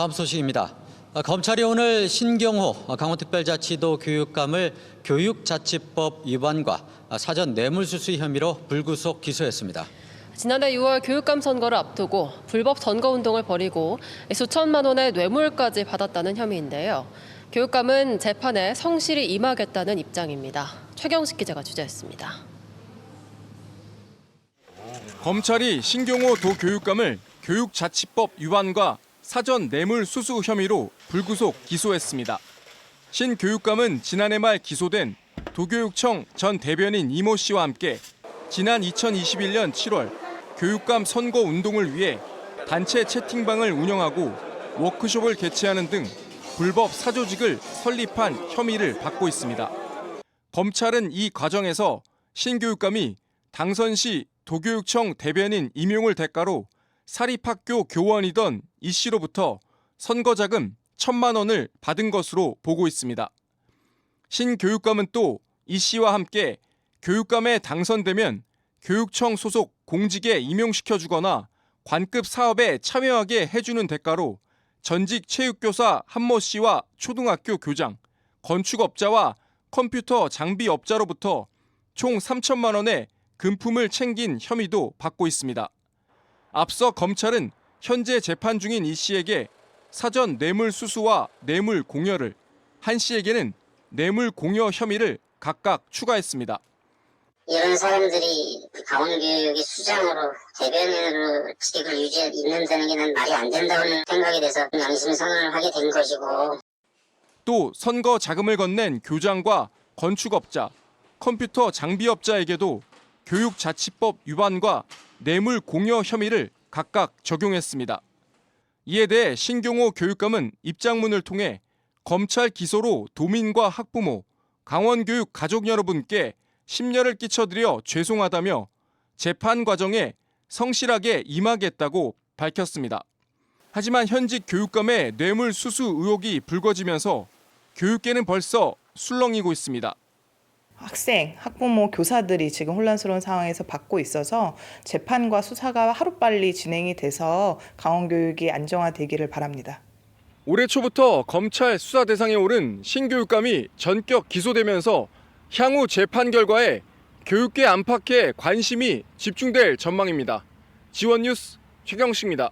다음 소식입니다. 아, 검찰이 오늘 신경호 강원특별자치도 교육감을 교육자치법 위반과 아, 사전 뇌물수수 혐의로 불구속 기소했습니다. 지난해 6월 교육감 선거를 앞두고 불법 선거 운동을 벌이고 수천만 원의 뇌물까지 받았다는 혐의인데요. 교육감은 재판에 성실히 임하겠다는 입장입니다. 최경식 기자가 취재했습니다. 검찰이 신경호 도교육감을 교육자치법 위반과 사전 뇌물 수수 혐의로 불구속 기소했습니다. 신 교육감은 지난해 말 기소된 도교육청 전 대변인 이모 씨와 함께 지난 2021년 7월 교육감 선거 운동을 위해 단체 채팅방을 운영하고 워크숍을 개최하는 등 불법 사조직을 설립한 혐의를 받고 있습니다. 검찰은 이 과정에서 신 교육감이 당선 시 도교육청 대변인 임용을 대가로 사립학교 교원이던 이 씨로부터 선거자금 천만 원을 받은 것으로 보고 있습니다. 신 교육감은 또 이 씨와 함께 교육감에 당선되면 교육청 소속 공직에 임용시켜 주거나 관급 사업에 참여하게 해주는 대가로 전직 체육교사 한모 씨와 초등학교 교장, 건축업자와 컴퓨터 장비업자로부터 총 3천만 원의 금품을 챙긴 혐의도 받고 있습니다. 앞서 검찰은 현재 재판 중인 이 씨에게 사전 뇌물 수수와 뇌물 공여를, 한 씨에게는 뇌물 공여 혐의를 각각 추가했습니다. 이런 사람들이 강원교육의 수장으로 대변인으로 직을 유지 있는 다는 게난 말이 안 된다는 생각이 돼서 양심선언을 하게 된 것이고 또 선거 자금을 건넨 교장과 건축업자, 컴퓨터 장비업자에게도 교육자치법 위반과 뇌물 공여 혐의를 각각 적용했습니다. 이에 대해 신경호 교육감은 입장문을 통해 검찰 기소로 도민과 학부모, 강원교육 가족 여러분께 심려를 끼쳐드려 죄송하다며 재판 과정에 성실하게 임하겠다고 밝혔습니다. 하지만 현직 교육감의 뇌물 수수 의혹이 불거지면서 교육계는 벌써 술렁이고 있습니다. 학생, 학부모, 교사들이 지금 혼란스러운 상황에서 받고 있어서 재판과 수사가 하루빨리 진행이 돼서 강원교육이 안정화되기를 바랍니다. 올해 초부터 검찰 수사 대상에 오른 신교육감이 전격 기소되면서 향후 재판 결과에 교육계 안팎의 관심이 집중될 전망입니다. 지원 뉴스 최경식입니다.